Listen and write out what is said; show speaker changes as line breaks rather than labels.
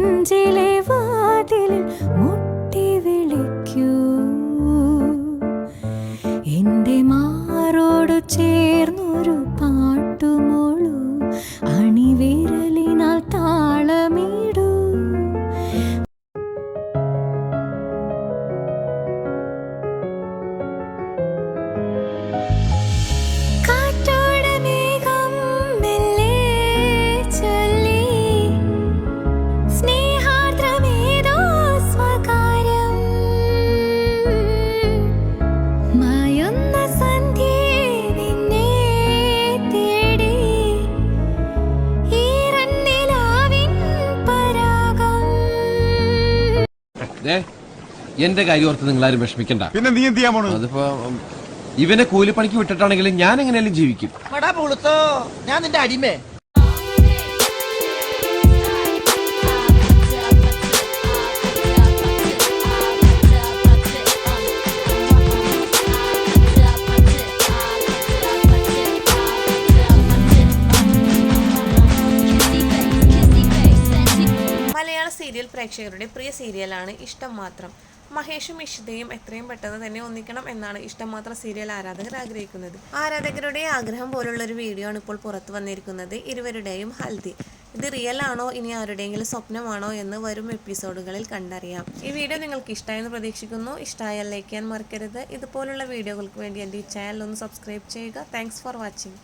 നെഞ്ചിലെ വാതിലിൽ മുട്ടി വിളിക്കൂ. എന്റെ മാറോട് ചേർന്നൊരു
എന്റെ കാര്യം ഓർത്ത് നിങ്ങൾ ആരും വിഷമിക്കണ്ട.
പിന്നെ നീ എന്ത് ചെയ്യാൻ പോണു
അതിപ്പോ ഇവനെ കൂലിപ്പണിക്ക് വിട്ടിട്ടാണെങ്കിലും ഞാൻ എങ്ങനെയാലും ജീവിക്കും.
ഞാൻ നിന്റെ അടിമേ.
സീരിയൽ പ്രേക്ഷകരുടെ പ്രിയ സീരിയലാണ് ഇഷ്ടം മാത്രം. മഹേഷും ഇഷിതയും എത്രയും പെട്ടെന്ന് തന്നെ ഒന്നിക്കണം എന്നാണ് ഇഷ്ടം മാത്രം സീരിയൽ ആരാധകർ ആഗ്രഹിക്കുന്നത്. ആരാധകരുടെ ആഗ്രഹം പോലുള്ള ഒരു വീഡിയോ ആണ് ഇപ്പോൾ പുറത്തു വന്നിരിക്കുന്നത്. ഇരുവരുടെയും ഹൽദി. ഇത് റിയൽ ആണോ? ഇനി ആരുടെയെങ്കിലും സ്വപ്നമാണോ എന്ന് വരും എപ്പിസോഡുകളിൽ കണ്ടറിയാം. ഈ വീഡിയോ നിങ്ങൾക്ക് ഇഷ്ടമായെന്ന് പ്രതീക്ഷിക്കുന്നു. ഇഷ്ടമായാൽ ലൈക്ക് ചെയ്യാൻ മറക്കരുത്. ഇതുപോലുള്ള വീഡിയോകൾക്ക് വേണ്ടി എന്റെ ഈ ചാനൽ ഒന്ന് സബ്സ്ക്രൈബ് ചെയ്യുക. Thanks for watching